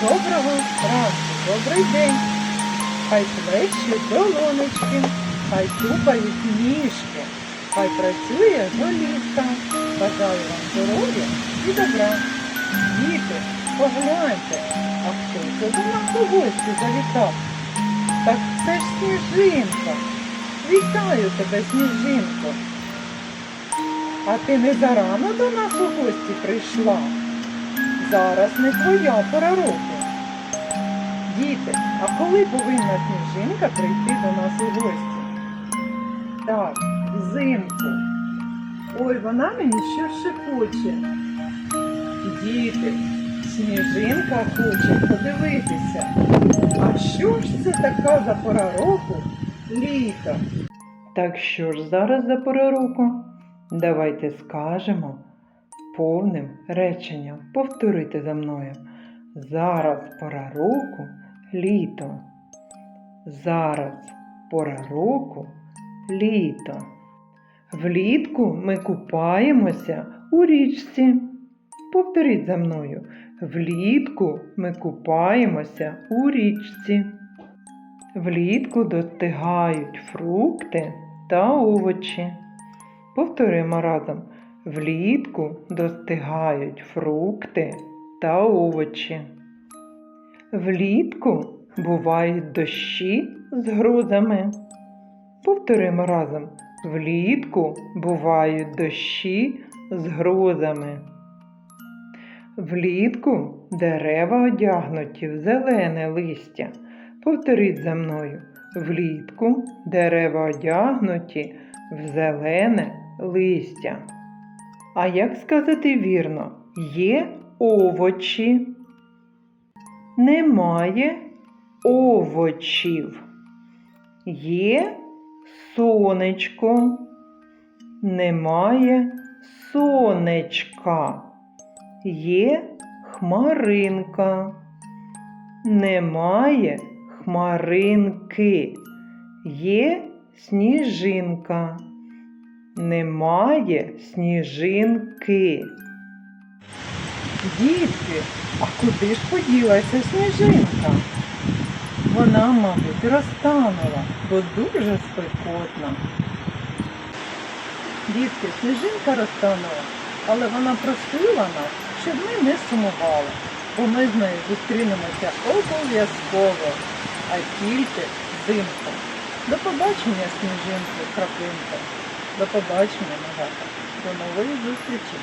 Доброго ранку, добрий день. Хай плещуть долонечки, хай тупають ніжки, хай працює голівка. Бажаю вам здоров'я і добра. Діти, погляньте, а хто це до нас у гості завітав? Так це ж сніжинка. Вітаю тебе, сніжинко. А ти не зарано до нас у гості прийшла? Зараз не твоя пора року. Діти, а коли повинна сніжинка прийти до нас у гості? Так, взимку. Ой, вона мені щось шепоче. Діти, сніжинка хоче подивитися. А що ж це така за пора року? Літо. Так що ж зараз за пора року? Давайте скажемо повним реченням. Повторити за мною. Зараз пора року літо. Зараз пора року літо. Влітку ми купаємося у річці. Повторіть за мною. Влітку ми купаємося у річці. Влітку достигають фрукти та овочі. Повторимо разом. Влітку достигають фрукти та овочі. Влітку бувають дощі з грозами. Повторимо разом. Влітку бувають дощі з грозами. Влітку дерева одягнуті в зелене листя. Повторіть за мною. Влітку дерева одягнуті в зелене листя. А як сказати вірно? Є овочі, немає овочів. Є сонечко, немає сонечка. Є хмаринка, немає хмаринки. Є сніжинка. Немає сніжинки. Дітки, а куди ж поділася сніжинка? Вона, мабуть, розтанула, бо дуже спекотно. Дітки, сніжинка розтанула, але вона просила нас, щоб ми не сумували, бо ми з нею зустрінемося обов'язково, а тільки взимку. До побачення, сніжинки, краплинка. До побачення, малята. До нової зустрічі.